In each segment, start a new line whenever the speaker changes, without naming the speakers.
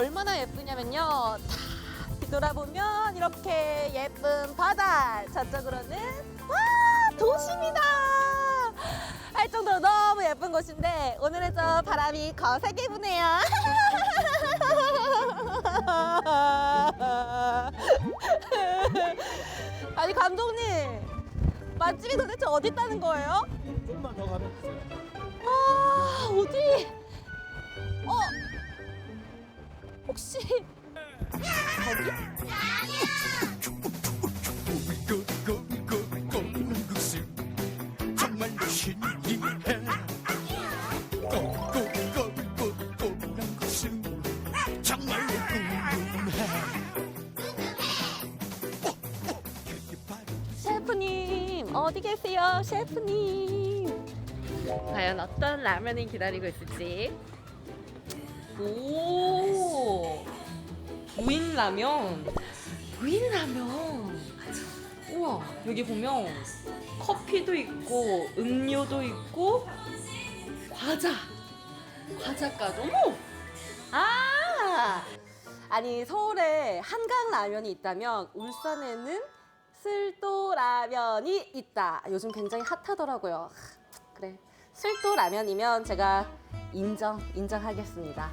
얼마나 예쁘냐면요. 다 뒤돌아보면 이렇게 예쁜 바다. 저쪽으로는 와 도시입니다. 할 정도로 너무 예쁜 곳인데 오늘은 좀 바람이 거세게 부네요. 아니 감독님 맛집이 도대체 어디 있다는 거예요? 어디 계세요 셰프님. 과연 어떤 라면이 기다리고 있을지. 오 무인 라면. 무인 라면. 우와 여기 보면 커피도 있고 음료도 있고 과자. 과자까지 어머 아! 아니 서울에 한강 라면이 있다면 울산에는 쓸도 라면이 있다. 요즘 굉장히 핫하더라고요. 하, 그래. 쓸도 라면이면 제가 인정, 인정하겠습니다.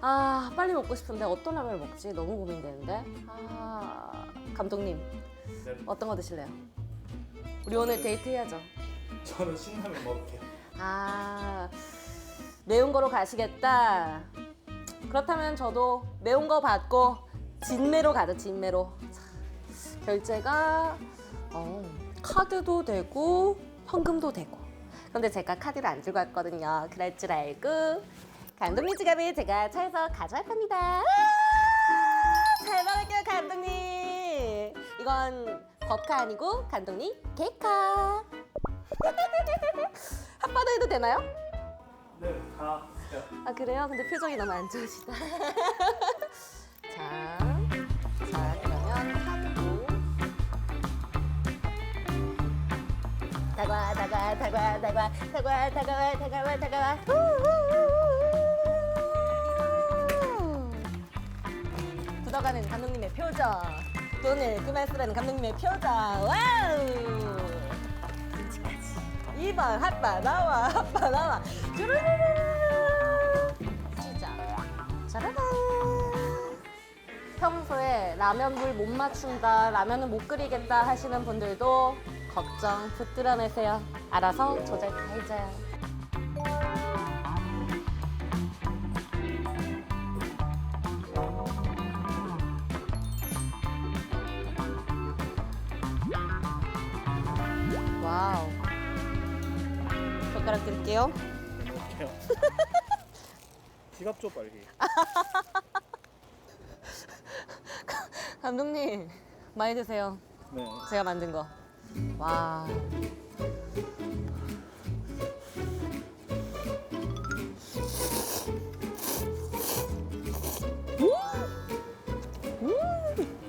아, 빨리 먹고 싶은데 어떤 라면을 먹지? 너무 고민되는데. 아, 감독님.
네.
어떤 거 드실래요? 우리 오늘 데이트 해야죠.
저는 신라면 먹을게요.
아, 매운 거로 가시겠다. 그렇다면 저도 매운 거 받고 진매로 가죠, 진매로. 자, 결제가 어, 카드도 되고 현금도 되고. 그런데 제가 카드를 안 들고 왔거든요. 그럴 줄 알고 감독님 지갑을 제가 차에서 가져갈 겁니다. 아, 잘 먹을게요, 감독님. 이건 법카 아니고 감독님 개카. 핫바도 해도 되나요?
네, 다.
아 그래요? 근데 표정이 너무 안 좋으시다. 자, 자 다과 다과 다과 다과 다과 다가와 다가와 후후후후후. 굳어가는 감독님의 표정. 돈을 그만 쓰라는 감독님의 표정. 와우. 김치까지. 2번 핫바 나와 핫바 나와. 쭈루루루루 시작 짜라란 평소에 라면 물 못 맞춘다 라면은 못 끓이겠다 하시는 분들도 걱정 붙들어 내세요 알아서 조절 다 해줘요 와우 젓가락 드릴게요
먹을게요. 지갑 줘 빨리.
감독님 많이 드세요
네.
제가 만든 거. 와.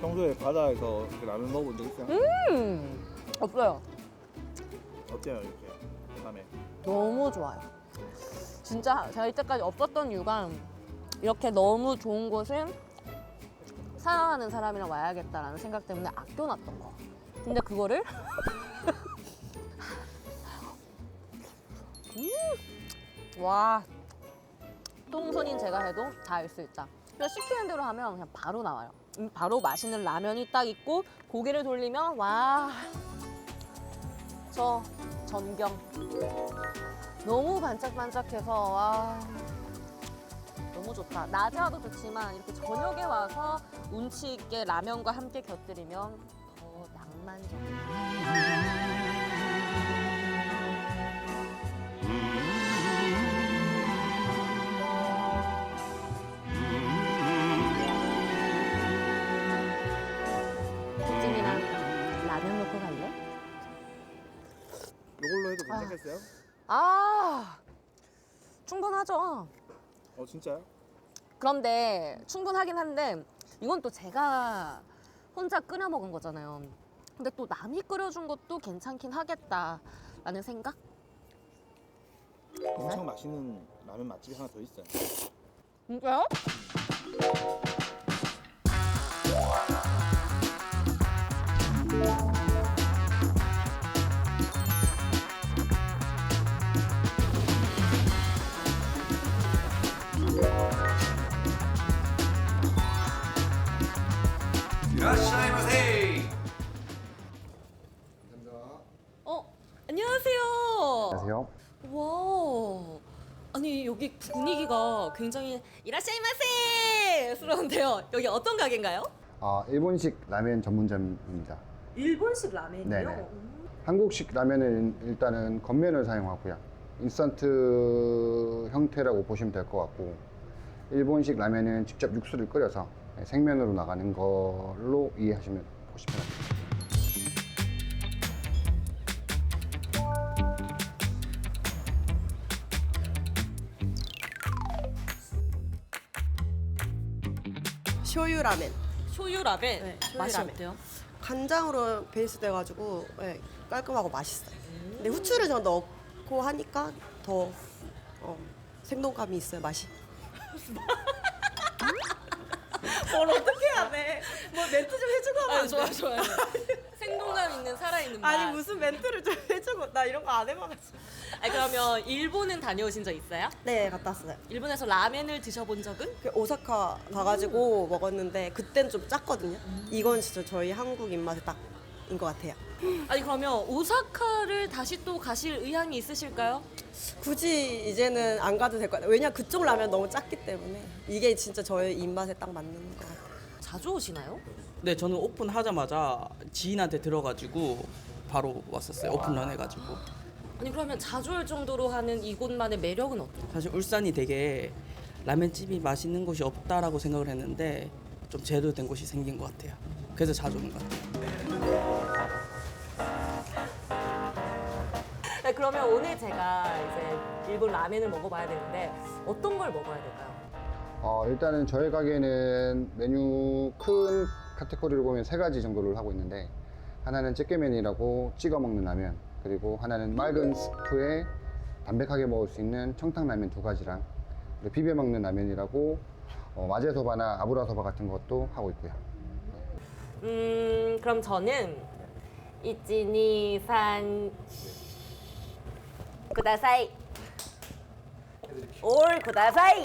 평소에 바다에서 이렇게 라면 먹어본 적 있어요?
음. 없어요.
어때요 이렇게 밤에?
너무 좋아요. 진짜 제가 이때까지 없었던 이유가 이렇게 너무 좋은 곳은 사랑하는 사람이랑 와야겠다라는 생각 때문에 아껴놨던 거. 근데 그거를 음. 와 똥손인 제가 해도 다 알 수 있다. 그냥 시키는 대로 하면 그냥 바로 나와요. 음, 바로 맛있는 라면이 딱 있고 고개를 돌리면 와. 저 전경 너무 반짝반짝해서 와 너무 좋다. 낮에 와도 좋지만 이렇게 저녁에 와서 운치 있게 라면과 함께 곁들이면 더 낭만적. 찜이랑 라면 먹고 갈래?
이걸로 해도 괜찮겠어요?
아 충분하죠.
어 진짜요?
그런데 충분하긴 한데 이건 또 제가 혼자 끓여 먹은 거잖아요. 근데 또 남이 끓여준 것도 괜찮긴 하겠다라는 생각?
엄청 맛있는 라면 맛집이 하나 더 있어요.
진짜요? 굉장히 이라샤이마세! 스러운데요. 여기 어떤 가게인가요?
아, 일본식 라면 전문점입니다.
일본식 라면이요?
네네. 한국식 라면은 일단은 겉면을 사용하고요. 인스턴트 형태라고 보시면 될 것 같고, 일본식 라면은 직접 육수를 끓여서 생면으로 나가는 걸로 이해하시면 보시면 됩니다.
쇼유 라멘
쇼유 라면
네, 쇼유
맛이
라멘.
어때요?
간장으로 베이스 돼가지고 네, 깔끔하고 맛있어요. 근데 후추를 저 넣고 하니까 더 어, 생동감이 있어요 맛이. 뭘 어떻게 돼? 뭐 멘트 좀 해주고 하면 안 돼?
좋아요, 좋아요. 생동감 있는 살아있는 맛.
아니 무슨 멘트를 좀 해주고 나 이런 거 안 해봐가지고.
아니, 그러면 일본은 다녀오신 적 있어요?
네 갔다 왔어요.
일본에서 라면을 드셔본 적은?
그 오사카 가가지고 먹었는데 그땐 좀 짰거든요. 이건 진짜 저희 한국 입맛에 딱인 것 같아요.
아니 그러면 오사카를 다시 또 가실 의향이 있으실까요?
굳이 이제는 안 가도 될 것 같아요. 왜냐 그쪽 라면 너무 작기 때문에 이게 진짜 저희 입맛에 딱 맞는 것 같아요.
자주 오시나요?
네, 저는 오픈하자마자 지인한테 들어가지고 바로 왔었어요. 오픈런 해가지고.
아니 그러면 자주 올 정도로 하는 이곳만의 매력은 어때요?
사실 울산이 되게 라면집이 맛있는 곳이 없다라고 생각을 했는데 좀 제대로 된 곳이 생긴 것 같아요. 그래서 자주 오는 것 같아요.
네, 그러면 오늘 제가 이제 일본 라면을 먹어봐야 되는데 어떤 걸 먹어야 될까요?
어, 일단은 저희 가게는 메뉴 큰 카테고리를 보면 세 가지 정도를 하고 있는데, 하나는 찌개면이라고 찍어 먹는 라면, 그리고 하나는 맑은 스프에 담백하게 먹을 수 있는 청탕라면 두 가지랑, 그리고 비벼 먹는 라면이라고 어, 마제소바나 아브라소바 같은 것도 하고 있고요.
음 그럼 저는 이찌니산 구다사이. 올 구다사이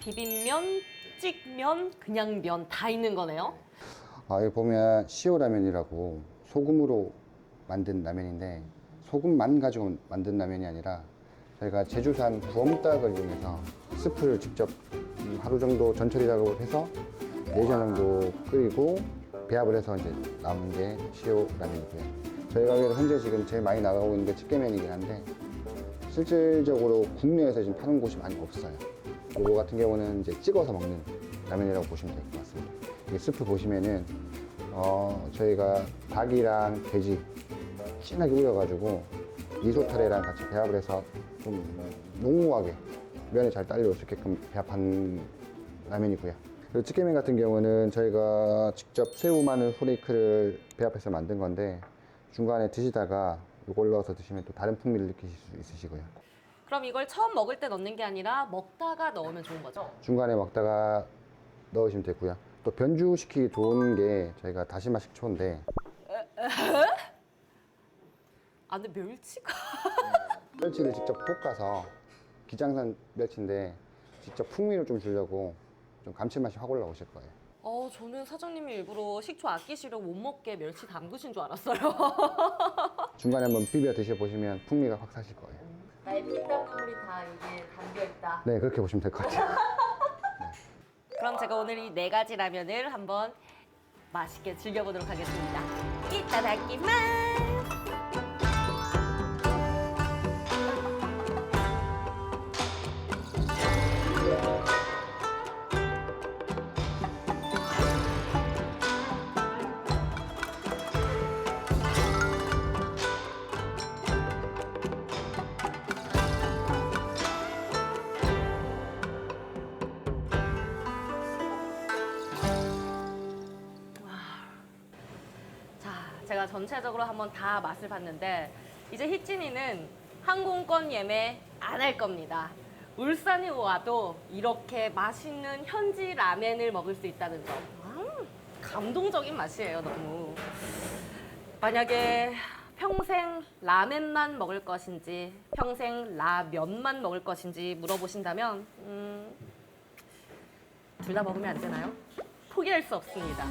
비빔면, 찍면, 그냥 면 다 있는 거네요.
아, 여기 보면 시오라면이라고 소금으로 만든 라면인데 소금만 가지고 만든 라면이 아니라 저희가 제주산 부엄닭을 이용해서 스프를 직접 음, 하루 정도 전처리 작업을 해서 4시간 정도 끓이고 배합을 해서 이제 나온 게 시오 라면이고요. 저희 가게에서 현재 지금 제일 많이 나가고 있는 게 집게면이긴 한데 실질적으로 국내에서 지금 파는 곳이 많이 없어요. 이거 같은 경우는 이제 찍어서 먹는 라면이라고 보시면 될 것 같습니다. 이 스프 보시면은 어, 저희가 닭이랑 돼지 진하게 우려가지고 미소타레랑 같이 배합을 해서 좀 농후하게 면이 잘 딸려올 수 있게끔 배합한 라면이고요. 그리고 찌개면 같은 경우는 저희가 직접 새우 마늘 후레이크를 배합해서 만든 건데 중간에 드시다가 이걸 넣어서 드시면 또 다른 풍미를 느끼실 수 있으시고요.
그럼 이걸 처음 먹을 때 넣는 게 아니라 먹다가 넣으면 좋은 거죠?
중간에 먹다가 넣으시면 되고요. 또 변주시키기 좋은 게 저희가 다시마 식초인데
아 근데 멸치가
멸치를 직접 볶아서 기장산 멸치인데 직접 풍미를 좀 주려고 좀 감칠맛이 확 올라오실 거예요.
어 저는 사장님이 일부러 식초 아끼시려고 못 먹게 멸치 담그신 줄 알았어요.
중간에 한번 비벼 드셔보시면 풍미가 확 사실 거예요.
나의 피땀 눈물이 다 이게 담겨 있다.
네, 그렇게 보시면 될 것 같아요.
그럼 제가 오늘 이 네 가지 라면을 한번 맛있게 즐겨보도록 하겠습니다. 이따다키마 제가 전체적으로 한번 다 맛을 봤는데 이제 희진이는 항공권 예매 안 할 겁니다. 울산에 와도 이렇게 맛있는 현지 라멘을 먹을 수 있다는 점. 음, 감동적인 맛이에요, 너무. 만약에 평생 라멘만 먹을 것인지 평생 라면만 먹을 것인지 물어보신다면 음, 둘 다 먹으면 안 되나요? 포기할 수 없습니다.